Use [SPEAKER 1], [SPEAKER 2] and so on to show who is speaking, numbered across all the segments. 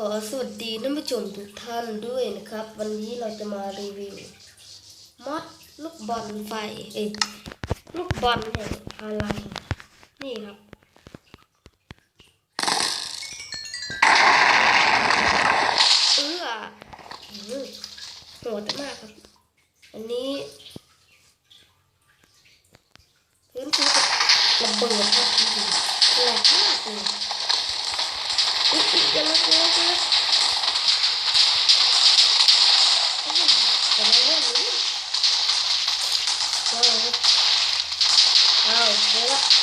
[SPEAKER 1] ขอสวัสดีท่านผู้ชมทุกท่านด้วยนะครับ วันนี้เราจะมารีวิวมอดลูกบอลไฟเอลูกบอลแห่งพลังนี่ครับเอื้อหือโหดมากครับ อันนี้พื้นที่ระเบิดครับแหลกมากเลย อุ๊ยอุ๊ยจะเลิกจะเลิกจะเลิกอุ๊ยจะมาเล่นนี้ว้าวว้าวเดี๋ยวละ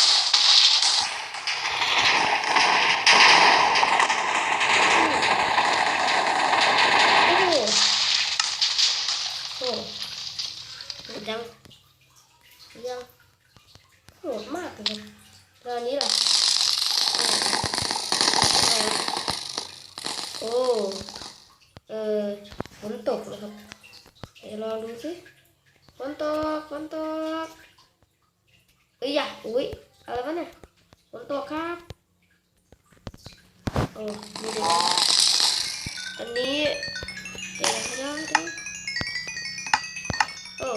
[SPEAKER 1] โอ้ เออฝนตกนะครับเดี๋ยวลองดูสิฝนตกฝนตกเอ้ยอย่าอุ้ยอะไรวะเนี่ยฝนตกครับโอ้ดูดิอันนี้เดี๋ยวเดี๋ยวเดี๋ยวโอ้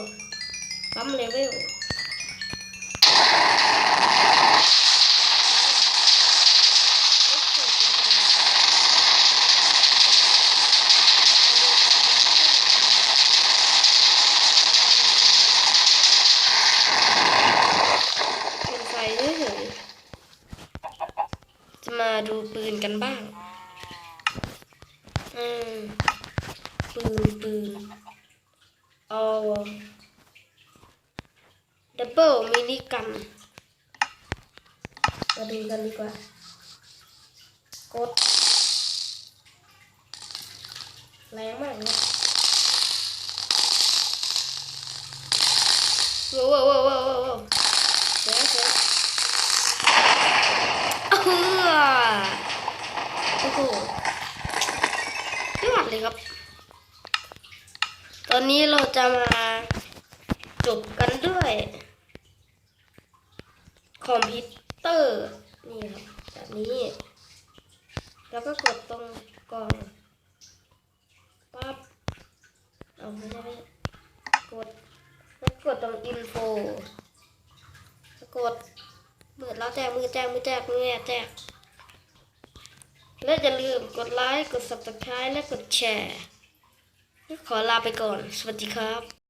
[SPEAKER 1] ปั๊มเลเวล เป็นไฟเฉยๆจะ มาดูปืนกันบ้าง อืม ปืนปืนเอาดับเบิลมินิกันมาดูกันดีกว่า กด แรงมากเลยว้าวว้าวว้าวว้าวว้าวเสียเสียเออ โอ้โหยอดเลยครับ ตอนนี้เราจะมาจบกันด้วย คอมพิวเตอร์ นี่ครับแบบนี้ แล้วก็กดตรงกล่องปั๊บเอาไม่ได้กดแล้วกดตรงอินโฟกดเปิดแล้วแจ้งมือแจ้งมือแจ้งมือแจ้งแจ้ง และอย่าลืมกดไลค์ กด subscribe และกดแชร์ ขอลาไปก่อน สวัสดีครับ